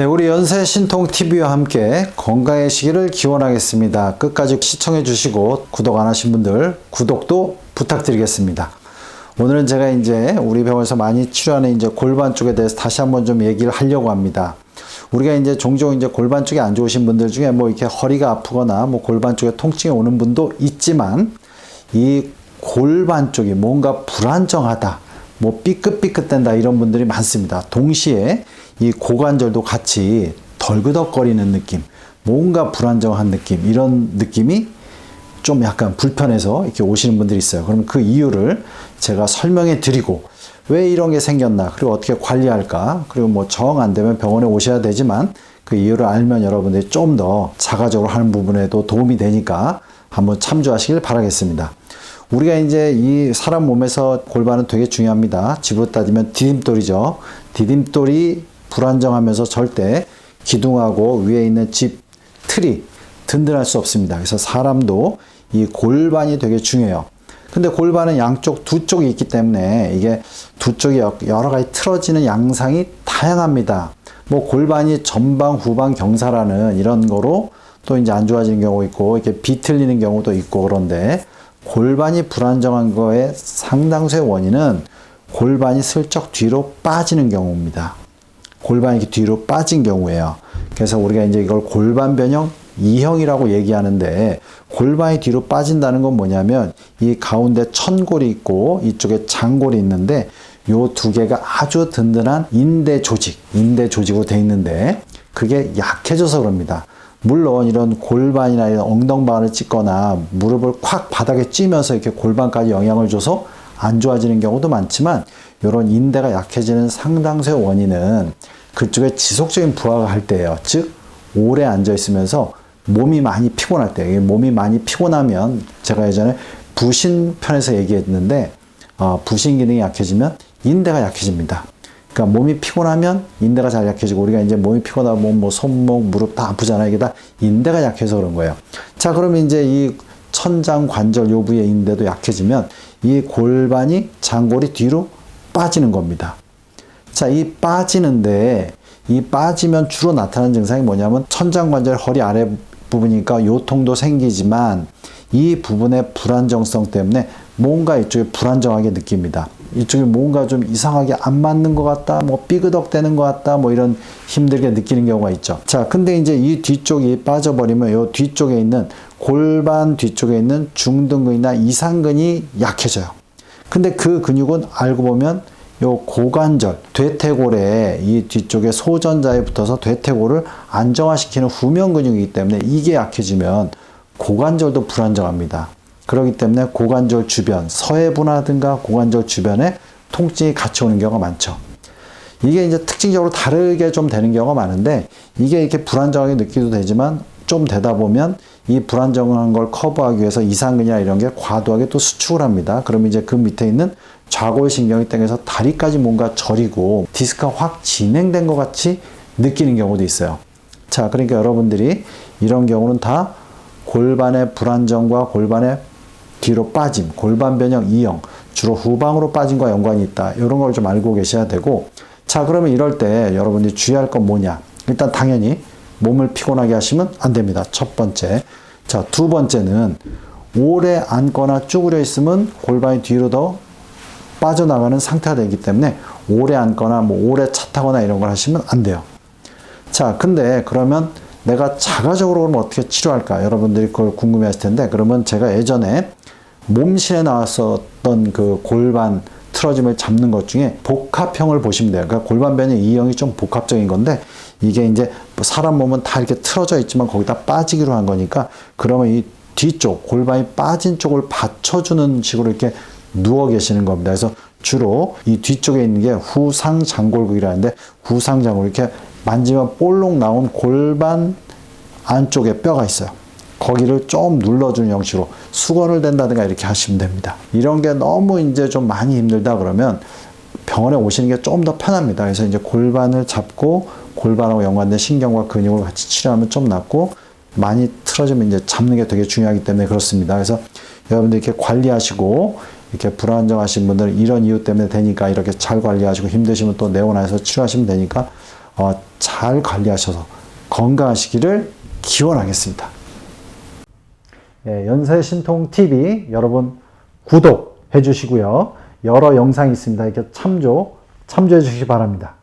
네, 우리 연세 신통 TV와 함께 건강해지기를 기원하겠습니다. 끝까지 시청해 주시고 구독 안 하신 분들 구독도 부탁드리겠습니다. 오늘은 제가 이제 우리 병원에서 많이 치료하는 이제 골반 쪽에 대해서 다시 한번 좀 얘기를 하려고 합니다. 우리가 이제 종종 이제 골반 쪽이 안 좋으신 분들 중에 뭐 이렇게 허리가 아프거나 뭐 골반 쪽에 통증이 오는 분도 있지만 이 골반 쪽이 뭔가 불안정하다. 뭐 삐끗삐끗된다 이런 분들이 많습니다. 동시에 이 고관절도 같이 덜그덕거리는 느낌, 뭔가 불안정한 느낌, 이런 느낌이 좀 약간 불편해서 이렇게 오시는 분들이 있어요. 그러면 그 이유를 제가 설명해 드리고 왜 이런 게 생겼나, 그리고 어떻게 관리할까, 그리고 뭐 정 안 되면 병원에 오셔야 되지만 그 이유를 알면 여러분들이 좀 더 자가적으로 하는 부분에도 도움이 되니까 한번 참조하시길 바라겠습니다. 우리가 이제 이 사람 몸에서 골반은 되게 중요합니다. 집으로 따지면 디딤돌이죠. 디딤돌이 불안정하면서 절대 기둥하고 위에 있는 집 틀이 든든할 수 없습니다. 그래서 사람도 이 골반이 되게 중요해요. 근데 골반은 양쪽 두 쪽이 있기 때문에 이게 두 쪽이 여러 가지 틀어지는 양상이 다양합니다. 뭐 골반이 전방, 후방, 경사라는 이런 거로 또 이제 안 좋아지는 경우 있고 이렇게 비틀리는 경우도 있고 그런데 골반이 불안정한 거의 상당수의 원인은 골반이 슬쩍 뒤로 빠지는 경우입니다. 골반이 이렇게 뒤로 빠진 경우에요. 그래서 우리가 이제 이걸 골반 변형 2형이라고 얘기하는데 골반이 뒤로 빠진다는 건 뭐냐면 이 가운데 천골이 있고 이쪽에 장골이 있는데 요 두 개가 아주 든든한 인대 조직, 인대 조직으로 돼 있는데 그게 약해져서 그럽니다. 물론 이런 골반이나 이런 엉덩방아를 찢거나 무릎을 콱 바닥에 찌면서 이렇게 골반까지 영향을 줘서 안 좋아지는 경우도 많지만 이런 인대가 약해지는 상당수의 원인은 그쪽에 지속적인 부하가 할 때예요. 즉 오래 앉아 있으면서 몸이 많이 피곤할 때, 몸이 많이 피곤하면 제가 예전에 부신 편에서 얘기했는데 어, 부신 기능이 약해지면 인대가 약해집니다. 그러니까 몸이 피곤하면 인대가 잘 약해지고 우리가 이제 몸이 피곤하면 뭐 손목, 무릎 다 아프잖아요. 이게 다 인대가 약해서 그런 거예요. 자, 그러면 이제 이 천장 관절 요 부의 인대도 약해지면 이 골반이 장골이 뒤로 빠지는 겁니다. 자, 이 빠지는데 이 빠지면 주로 나타나는 증상이 뭐냐면 천장 관절 허리 아래 부분이니까 요통도 생기지만 이 부분의 불안정성 때문에 뭔가 이쪽에 불안정하게 느낍니다. 이쪽에 뭔가 좀 이상하게 안 맞는 것 같다, 뭐 삐그덕대는 것 같다, 뭐 이런 힘들게 느끼는 경우가 있죠. 자, 근데 이제 이 뒤쪽이 빠져버리면 요 뒤쪽에 있는 골반 뒤쪽에 있는 중등근이나 이상근이 약해져요. 근데 그 근육은 알고 보면 요 고관절, 대퇴골에 이 뒤쪽에 소전자에 붙어서 대퇴골을 안정화시키는 후면 근육이기 때문에 이게 약해지면 고관절도 불안정합니다. 그렇기 때문에 고관절 주변, 서해부라든가 고관절 주변에 통증이 같이 오는 경우가 많죠. 이게 이제 특징적으로 다르게 좀 되는 경우가 많은데 이게 이렇게 불안정하게 느끼도 되지만 좀 되다 보면 이 불안정한 걸 커버하기 위해서 이상근이나 이런 게 과도하게 또 수축을 합니다. 그럼 이제 그 밑에 있는 좌골신경이 땡겨서 다리까지 뭔가 저리고 디스크가 확 진행된 것 같이 느끼는 경우도 있어요. 자, 그러니까 여러분들이 이런 경우는 다 골반의 불안정과 골반의 뒤로 빠짐, 골반 변형 2형, 주로 후방으로 빠짐과 연관이 있다. 이런 걸 좀 알고 계셔야 되고, 자, 그러면 이럴 때 여러분들이 주의할 건 뭐냐? 일단 당연히 몸을 피곤하게 하시면 안 됩니다. 첫 번째. 자, 두 번째는 오래 앉거나 쭈그려 있으면 골반이 뒤로 더 빠져나가는 상태가 되기 때문에 오래 앉거나 뭐 오래 차 타거나 이런 걸 하시면 안 돼요. 자, 근데 그러면 내가 자가적으로 그럼 어떻게 치료할까? 여러분들이 그걸 궁금해 하실 텐데, 그러면 제가 예전에 몸실에 나왔었던 그 골반 틀어짐을 잡는 것 중에 복합형을 보시면 돼요. 그러니까 골반 변형 이형이 좀 복합적인 건데, 이게 이제 뭐 사람 몸은 다 이렇게 틀어져 있지만 거기다 빠지기로 한 거니까, 그러면 이 뒤쪽, 골반이 빠진 쪽을 받쳐주는 식으로 이렇게 누워 계시는 겁니다. 그래서 주로 이 뒤쪽에 있는 게 후상 장골국이라는데 후상 장골 이렇게 만지면 볼록 나온 골반 안쪽에 뼈가 있어요. 거기를 좀 눌러주는 형식으로 수건을 댄다든가 이렇게 하시면 됩니다. 이런 게 너무 이제 좀 많이 힘들다 그러면 병원에 오시는 게 좀 더 편합니다. 그래서 이제 골반을 잡고 골반하고 연관된 신경과 근육을 같이 치료하면 좀 낫고 많이 틀어지면 이제 잡는 게 되게 중요하기 때문에 그렇습니다. 그래서 여러분들 이렇게 관리하시고 이렇게 불안정하신 분들은 이런 이유 때문에 되니까 이렇게 잘 관리하시고 힘드시면 또 내원해서 치료하시면 되니까 어, 잘 관리하셔서 건강하시기를 기원하겠습니다. 예, 연세신통TV 여러분 구독해 주시고요. 여러 영상이 있습니다. 이렇게 참조, 참조해 주시기 바랍니다.